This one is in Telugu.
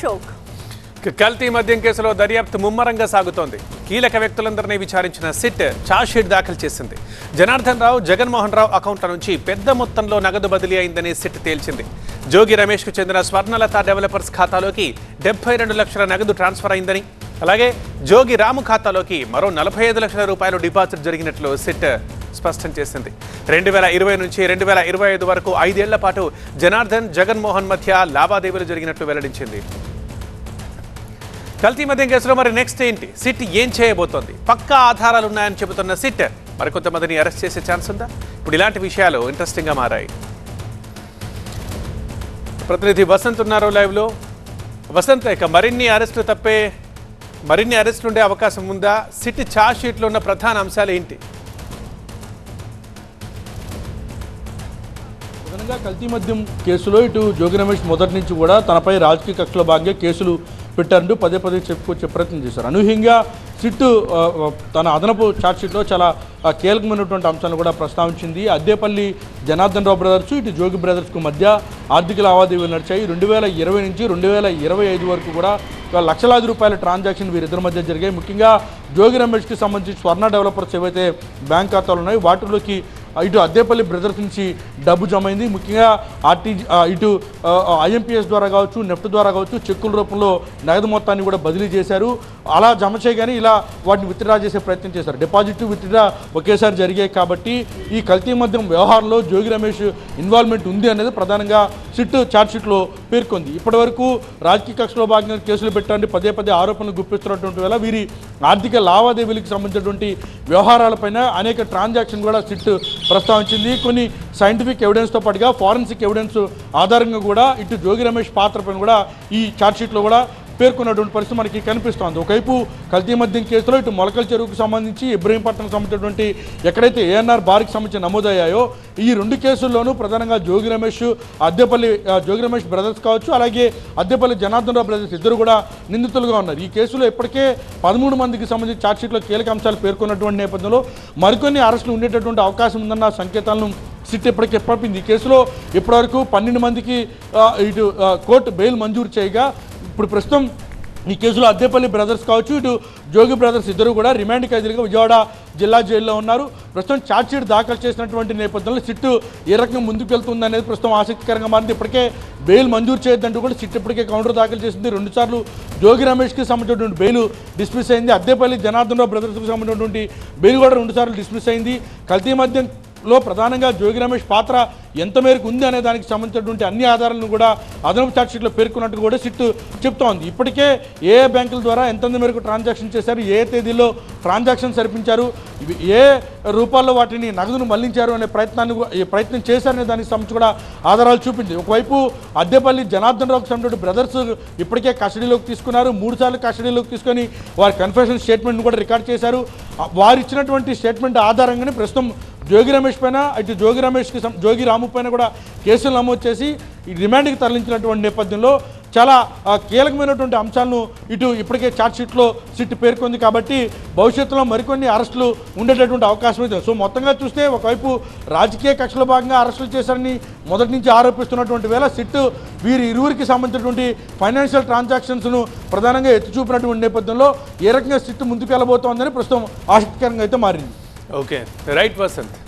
షోక్ కల్తీ మద్యం కేసులో దర్యాప్తు ముమ్మరంగా సాగుతోంది. కీలక వ్యక్తులందరినీ విచారించిన సిట్ ఛార్జ్షీట్ దాఖలు చేసింది. జనార్దన్ రావు జగన్మోహన్ రావు అకౌంట్ల నుంచి పెద్ద మొత్తంలో నగదు బదిలీ అయిందని సిట్ తేల్చింది. జోగి రమేష్కు చెందిన స్వర్ణలత డెవలపర్స్ ఖాతాలోకి డెబ్బై రెండు లక్షల నగదు ట్రాన్స్ఫర్ అయిందని అలాగే జోగి రాము ఖాతాలోకి మరో నలభై ఐదు లక్షల రూపాయలు డిపాజిట్ జరిగినట్లు సిట్ స్పష్టం చేసింది. రెండు వేల ఇరవై నుంచి రెండు వేల ఇరవై ఐదు వరకు ఐదేళ్ళ పాటు జనార్దన్ జగన్మోహన్ మధ్య లావాదేవీలు జరిగినట్లు వెల్లడించింది. కల్తీ మద్యం కేసులో మరి నెక్స్ట్ ఏంటి? సిట్ ఏం చేయబోతోంది? పక్కా ఆధారాలు ఉన్నాయని చెబుతున్న సిట్ మరికొంతమందిని అరెస్ట్ చేసే ఛాన్స్ ఉందా? ఇప్పుడు ఇలాంటి విషయాలు ఇంట్రెస్టింగ్గా మారాయి. ప్రతినిధి వసంత్ ఉన్నారు లైవ్లో వసంత్ ఇక మరిన్ని అరెస్టులు తప్పే మరిన్ని అరెస్టులు ఉండే అవకాశం ఉందా? సిట్ ఛార్జ్ షీట్లో ఉన్న ప్రధాన అంశాలు ఏంటి? కల్తీ మద్యం కేసులో ఇటు జోగి రమేష్ మొదటి నుంచి కూడా తనపై రాజకీయ కక్షలో భాగంగా కేసులు పెట్టారు పదే పదే చెప్పుకొచ్చే ప్రయత్నం చేశారు. అనూహ్యంగా సిట్టు తన అదనపు ఛార్జ్షీట్లో చాలా కీలకమైనటువంటి అంశాలను కూడా ప్రస్తావించింది. అద్దేపల్లి జనార్దన్ రావు బ్రదర్స్ ఇటు జోగి బ్రదర్స్కు మధ్య ఆర్థిక లావాదేవీలు నడిచాయి. రెండు వేల ఇరవై నుంచి రెండు వేల ఇరవై ఐదు వరకు కూడా లక్షలాది రూపాయల ట్రాన్సాక్షన్ వీరిద్దరి మధ్య జరిగాయి. ముఖ్యంగా జోగి రమేష్కి సంబంధించి స్వర్ణ డెవలపర్స్ ఏవైతే బ్యాంక్ ఖాతాలు ఉన్నాయో వాటిలోకి ఇటు అద్దేపల్లి బ్రదర్స్ నుంచి డబ్బు జమైంది ముఖ్యంగా ఆర్టీ ఇటు ఐఎంపీఎస్ ద్వారా కావచ్చు నెఫ్ట్ ద్వారా కావచ్చు చెక్కుల రూపంలో నగదు మొత్తాన్ని కూడా బదిలీ చేశారు. అలా జమ చేయగానే ఇలా వాటిని విత్డ్రా చేసే ప్రయత్నం చేశారు. డిపాజిట్ విత్డ్రా ఒకేసారి జరిగాయి కాబట్టి ఈ కల్తీ మద్యం వ్యవహారంలో జోగి రమేష్ ఇన్వాల్వ్మెంట్ ఉంది అనేది ప్రధానంగా సిట్ ఛార్జ్షీట్లో పేర్కొంది. ఇప్పటివరకు రాజకీయ కక్షలో భాగంగా కేసులు పెట్టడానికి పదే పదే ఆరోపణలు గుప్పిస్తున్నటువంటి వేళ వీరి ఆర్థిక లావాదేవీలకు సంబంధించినటువంటి వ్యవహారాలపైన అనేక ట్రాన్సాక్షన్ కూడా సిట్ ప్రస్తావించింది కొన్ని సైంటిఫిక్ ఎవిడెన్స్తో పాటుగా ఫారెన్సిక్ ఎవిడెన్స్ ఆధారంగా కూడా ఇటు జోగి రమేష్ పాత్ర పైన కూడా ఈ ఛార్జ్షీట్లో కూడా పేర్కొన్నటువంటి పరిస్థితి మనకి కనిపిస్తోంది. ఒకవైపు కల్తీ మద్యం కేసులో ఇటు మొలకల చెరువుకు సంబంధించి ఇబ్రహీంపట్నం సంబంధించినటువంటి ఎక్కడైతే ఏఎన్ఆర్ బారికి సంబంధించి నమోదయ్యాయో ఈ రెండు కేసుల్లోనూ ప్రధానంగా జోగి రమేష్ అద్దెపల్లి జోగి రమేష్ బ్రదర్స్ కావచ్చు అలాగే అద్దెపల్లి జనార్దన్ రావు బ్రదర్స్ ఇద్దరు కూడా నిందితులుగా ఉన్నారు. ఈ కేసులో ఇప్పటికే పదమూడు మందికి సంబంధించి ఛార్జ్షీట్లో కీలక అంశాలు పేర్కొన్నటువంటి నేపథ్యంలో మరికొన్ని అరెస్టులు ఉండేటటువంటి అవకాశం ఉందన్న సంకేతాలను సిట్ ఇప్పటికే పంపింది. ఈ కేసులో ఇప్పటివరకు పన్నెండు మందికి ఇటు కోర్టు బెయిల్ మంజూరు చేయగా ఇప్పుడు ప్రస్తుతం ఈ కేసులో అద్దెపల్లి బ్రదర్స్ కావచ్చు ఇటు జోగి బ్రదర్స్ ఇద్దరు కూడా రిమాండ్ ఖైదీలుగా విజయవాడ జిల్లా జైల్లో ఉన్నారు. ప్రస్తుతం ఛార్జ్షీట్ దాఖలు చేసినటువంటి నేపథ్యంలో సిట్టు ఏ రకంగా ముందుకు వెళ్తుంది అనేది ప్రస్తుతం ఆసక్తికరంగా మారింది. ఇప్పటికే బెయిల్ మంజూరు చేయొద్దంటూ కూడా సిట్ ఇప్పటికే కౌంటర్ దాఖలు చేసింది. రెండుసార్లు జోగి రమేష్కి సంబంధించినటువంటి బెయిల్ డిస్మిస్ అయింది. అద్దెపల్లి జనార్దన్ రావు బ్రదర్స్కి సంబంధించినటువంటి బెయిల్ కూడా రెండుసార్లు డిస్మిస్ అయింది. కల్తీ మద్యం లో ప్రధానంగా జోగి రమేష్ పాత్ర ఎంత మేరకు ఉంది అనే దానికి సంబంధించినటువంటి అన్ని ఆధారాలను కూడా అదనపు ఛార్జ్షీట్లో పేర్కొన్నట్టు కూడా సిట్ చెప్తోంది. ఇప్పటికే ఏ బ్యాంకుల ద్వారా ఎంత మేరకు ట్రాన్సాక్షన్ చేశారు ఏ తేదీలో ట్రాన్సాక్షన్ సరిపించారు ఏ రూపాల్లో వాటిని నగదును మళ్ళించారు అనే ప్రయత్నాన్ని ప్రయత్నం చేశారనే దానికి సంబంధించి కూడా ఆధారాలు చూపింది. ఒకవైపు అద్దెపల్లి జనార్దన్ రావుకు సంబంధించిన బ్రదర్స్ ఇప్పటికే కస్టడీలోకి తీసుకున్నారు. మూడు సార్లు కస్టడీలోకి తీసుకొని వారి కన్ఫెషన్ స్టేట్మెంట్ను కూడా రికార్డ్ చేశారు. వారు ఇచ్చినటువంటి స్టేట్మెంట్ ఆధారంగానే ప్రస్తుతం జోగి రమేష్ పైన ఇటు జోగి రమేష్కి జోగి రాము పైన కూడా కేసులు నమోదు చేసి రిమాండ్కి తరలించినటువంటి నేపథ్యంలో చాలా కీలకమైనటువంటి అంశాలను ఇటు ఇప్పటికే ఛార్జ్షీట్లో సిట్ పేర్కొంది కాబట్టి భవిష్యత్తులో మరికొన్ని అరెస్టులు ఉండేటటువంటి అవకాశం అయితే సో మొత్తంగా చూస్తే ఒకవైపు రాజకీయ కక్షలో భాగంగా అరెస్టులు చేశారని మొదటి నుంచి ఆరోపిస్తున్నటువంటి వేళ సిట్ వీరి ఇరువురికి సంబంధించినటువంటి ఫైనాన్షియల్ ట్రాన్సాక్షన్స్ను ప్రధానంగా ఎత్తి చూపినటువంటి నేపథ్యంలో ఏ రకంగా సిట్ ముందుకు వెళ్ళబోతోందని ప్రస్తుతం ఆసక్తికరంగా అయితే మారింది. Okay, right Vasant.